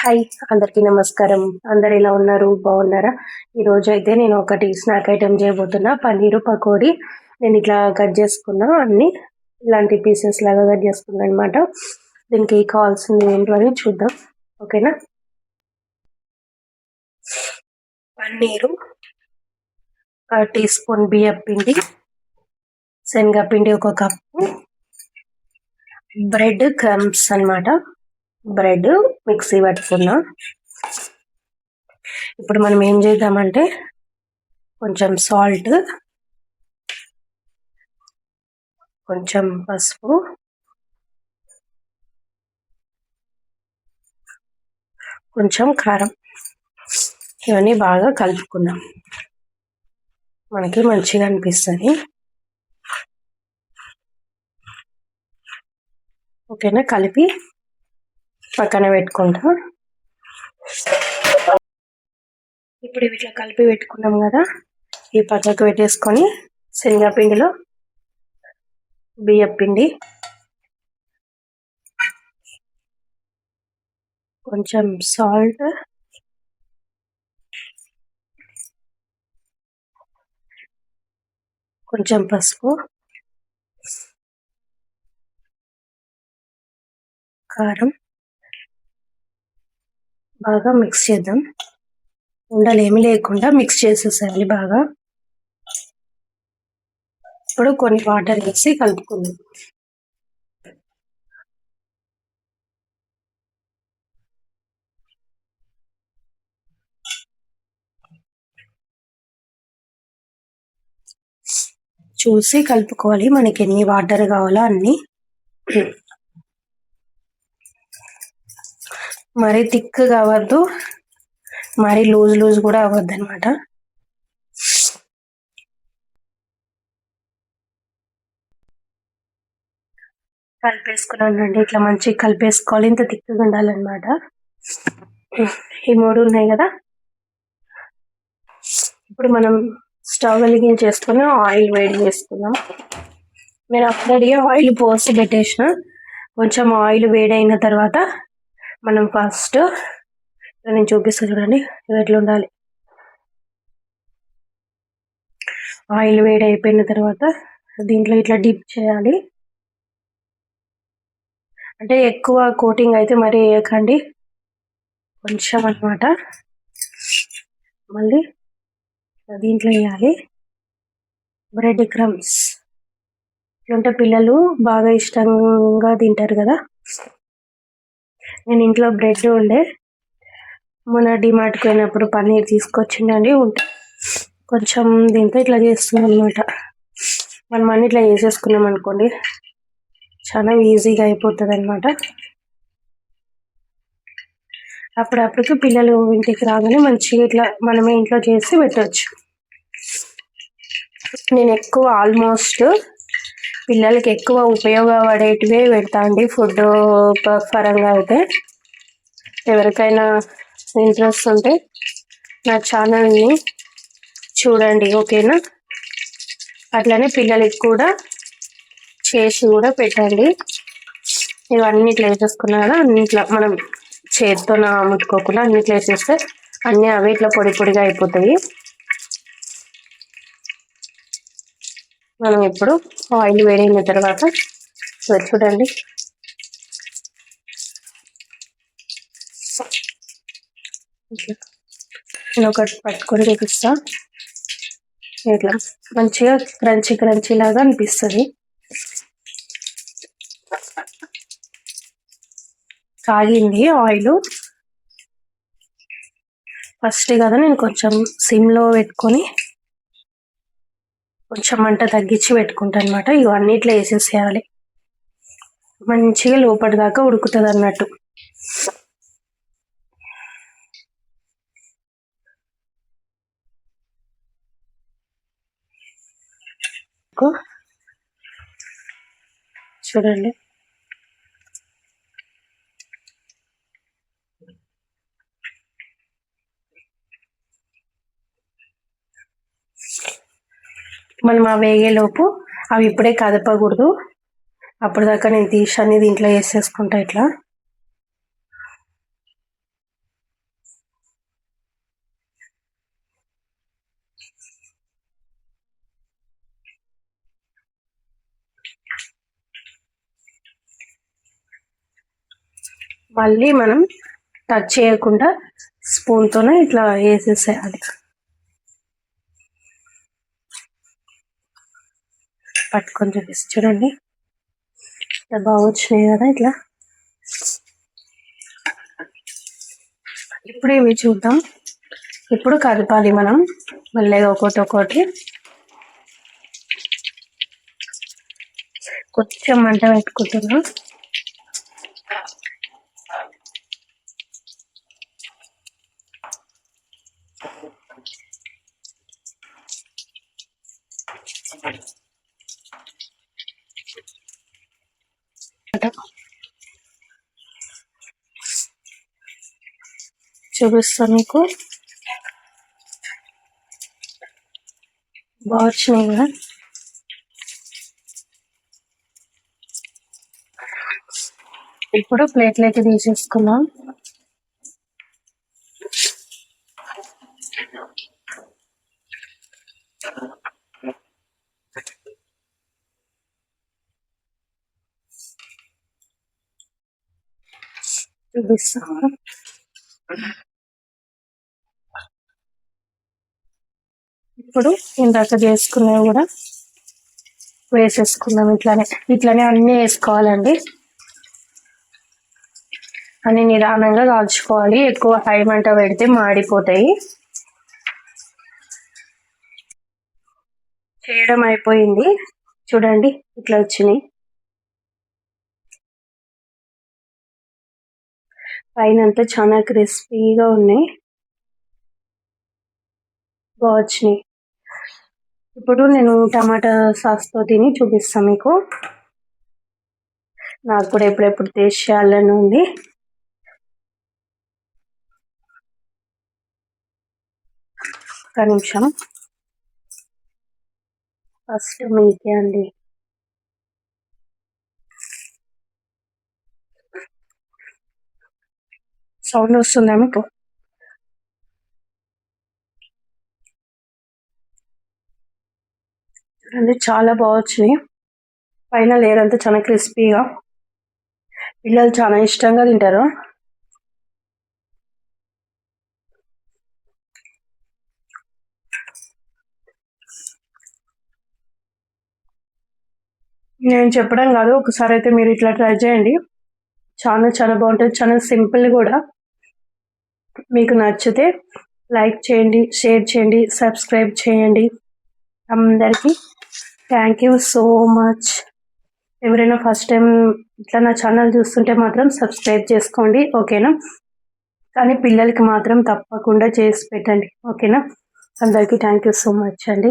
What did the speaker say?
Hi అందరికీ నమస్కారం. అందరు ఎలా ఉన్నారు? బాగున్నారా? ఈ రోజు అయితే నేను ఒకటి స్నాక్ ఐటెం చేయబోతున్నా పన్నీరు పకోడీ. నేను ఇట్లా కట్ చేసుకున్నా అన్ని ఇలాంటి పీసెస్ లాగా కట్ చేసుకున్నా అనమాట దీనికి కావాల్సింది ఏంటో అని చూద్దాం. ఓకేనా? పన్నీరు టీ స్పూన్ బియ్యం పిండి శనగపిండి ఒక కప్పు బ్రెడ్ క్రమ్స్ అన్నమాట. బ్రెడ్ మిక్సీ పట్టుకున్నా. ఇప్పుడు మనం ఏం చేద్దామంటే కొంచెం సాల్ట్ కొంచెం పసుపు కొంచెం కారం. ఇవన్నీ బాగా కలుపుకుందాం. మనకి మంచిగా అనిపిస్తుంది. ఓకేనా? కలిపి పక్కన పెట్టుకుంటా. ఇప్పుడు ఇట్లా కలిపి పెట్టుకున్నాం కదా. ఈ పక్కకు పెట్టేసుకొని శనగపిండిలో బియ్యం పిండి. కొంచెం సాల్ట్. కొంచెం పసుపు. కారం. బాగా మిక్స్ చేద్దాం. ఉండలు ఏమి లేకుండా మిక్స్ చేసేసేయాలి బాగా. ఇప్పుడు కొన్ని వాటర్ వేసి కలుపుకుందాం. చూసి కలుపుకోవాలి. మనకి ఎన్ని వాటర్ కావాలో అన్ని. మరీ థిక్ కావద్దు మరీ లూజ్ లూజ్ కూడా అవ్వద్దు అనమాట కలిపేసుకున్నానండి ఇట్లా మంచిగా కలిపేసుకోవాలి. ఇంత థిక్గా ఉండాలన్నమాట. ఈ మూడు ఉన్నాయి కదా. ఇప్పుడు మనం స్టవ్ వెలిగించేసుకొని ఆయిల్ వేడి చేసుకుందాం. నేను అప్పుడే ఆయిల్ పోసి పెట్టేసిన. కొంచెం ఆయిల్ వేడైన తర్వాత మనం ఫస్ట్ నేను చూపిస్తా చూడండి. ఎట్లా ఉండాలి? ఆయిల్ వేడి అయిపోయిన తర్వాత దీంట్లో ఇట్లా డిప్ చేయాలి. అంటే ఎక్కువ కోటింగ్ అయితే మరి వేయకండి. కొంచెం అనమాట మళ్ళీ దీంట్లో వేయాలి. బ్రెడ్ క్రమ్స్ ఇట్లుంటే పిల్లలు బాగా ఇష్టంగా తింటారు కదా. నేను ఇంట్లో బ్రెడ్ ఉండే. మొన్న డిమార్ట్కి పోయినప్పుడు పన్నీర్ తీసుకొచ్చిండండి ఉంటే కొంచెం దీంతో ఇట్లా చేస్తున్నాం అనమాట మనం అన్ని ఇట్లా చేసేసుకున్నాం అనుకోండి చాలా ఈజీగా అయిపోతుంది అనమాట అప్పుడప్పటికి పిల్లలు ఇంటికి రాగానే మంచిగా ఇట్లా మనమే ఇంట్లో చేసి పెట్టవచ్చు నేను ఎక్కువ ఆల్మోస్ట్ పిల్లలకి ఎక్కువ ఉపయోగపడేటివే పెడతా అండి ఫుడ్ పరంగా అయితే. ఎవరికైనా ఇంట్రెస్ట్ ఉంటే నా ఛానల్ని చూడండి ఓకేనా? అట్లనే పిల్లలకి కూడా చేసి కూడా పెట్టండి. ఇవన్నీ ఇట్లా వేసేసుకున్నా కదా అన్నిట్లా మనం చేతితో ముట్టుకోకుండా అన్నిట్లో వేసేస్తే అన్నీ అవి ఇట్లా పొడి పొడిగా అయిపోతాయి. మనం ఇప్పుడు ఆయిల్ వేడైన తర్వాత చూడండి. నేను ఒకటి పట్టుకొని చూపిస్తా. ఇట్లా మంచిగా క్రంచి క్రంచి లాగా అనిపిస్తుంది. కాగింది ఆయిల్. ఫస్ట్ కదా నేను కొంచెం సిమ్లో పెట్టుకొని కొంచెం మంట తగ్గించి పెట్టుకుంటా అనమాట ఇవన్నీ ఇట్లా వేసేసేయాలి. మంచిగా లోపటి దాకా ఉడుకుతుంది అన్నట్టు చూడండి. మనం ఆ వేగేలోపు అవి ఇప్పుడే కదపకూడదు. అప్పటిదాకా నేను తీసి దీంట్లో వేసేసుకుంటా ఇట్లా. మళ్ళీ మనం టచ్ చేయకుండా స్పూన్తోనే ఇట్లా వేసేసేయాలి. పట్టుకొని చూపిస్తు. చూడండి. ఇట్లా బాగా వచ్చినాయి కదా ఇట్లా. ఇప్పుడు ఇవి చూద్దాం. ఇప్పుడు కదపాలి మనం. మళ్ళీ ఒకటి ఒకటి. కొంచెం మంట పెట్టుకుంటున్నాం. చూపిస్తాను మీకు బాగా వచ్చినాయి కదా ఇప్పుడు ప్లేట్లోకి తీసేసుకున్నాం చూపిస్తాము ఇప్పుడు ఇందాక చేసుకున్నవి కూడా వేసేసుకుందాం ఇట్లానే. ఇట్లానే అన్నీ వేసుకోవాలండి. అన్ని నిదానంగా కాల్చుకోవాలి. ఎక్కువ హై మంట పెడితే మాడిపోతాయి. చేయడం అయిపోయింది. చూడండి ఇట్లా వచ్చినాయి. పైన అంతా చాలా క్రిస్పీగా ఉన్నాయి. బాగా వచ్చినాయి. ఇప్పుడు నేను టమాటా సాస్తో తిని చూపిస్తాను మీకు. నాకు కూడా ఎప్పుడెప్పుడు టేస్ట్ చేయాలని ఉంది. ఒక నిమిషం. ఫస్ట్ మీకే అండి. సౌండ్ వస్తుందా మీకు? చూడండి చాలా బాగా వచ్చినాయి. పైన లేయర్ అంతా చాలా క్రిస్పీగా పిల్లలు చాలా ఇష్టంగా తింటారు. నేను చెప్పడం కాదు ఒకసారి అయితే మీరు ఇట్లా ట్రై చేయండి. చాలా చాలా బాగుంటుంది. చాలా సింపుల్ కూడా. మీకు నచ్చితే లైక్ చేయండి షేర్ చేయండి సబ్స్క్రైబ్ చేయండి. అందరికీ థ్యాంక్ యూ సో మచ్ ఎవరైనా ఫస్ట్ టైం ఇట్లా నా ఛానల్ చూస్తుంటే మాత్రం సబ్స్క్రైబ్ చేసుకోండి ఓకేనా కానీ పిల్లలకి మాత్రం తప్పకుండా చేసి పెట్టండి ఓకేనా అందరికీ థ్యాంక్ యూ సో మచ్ అండి.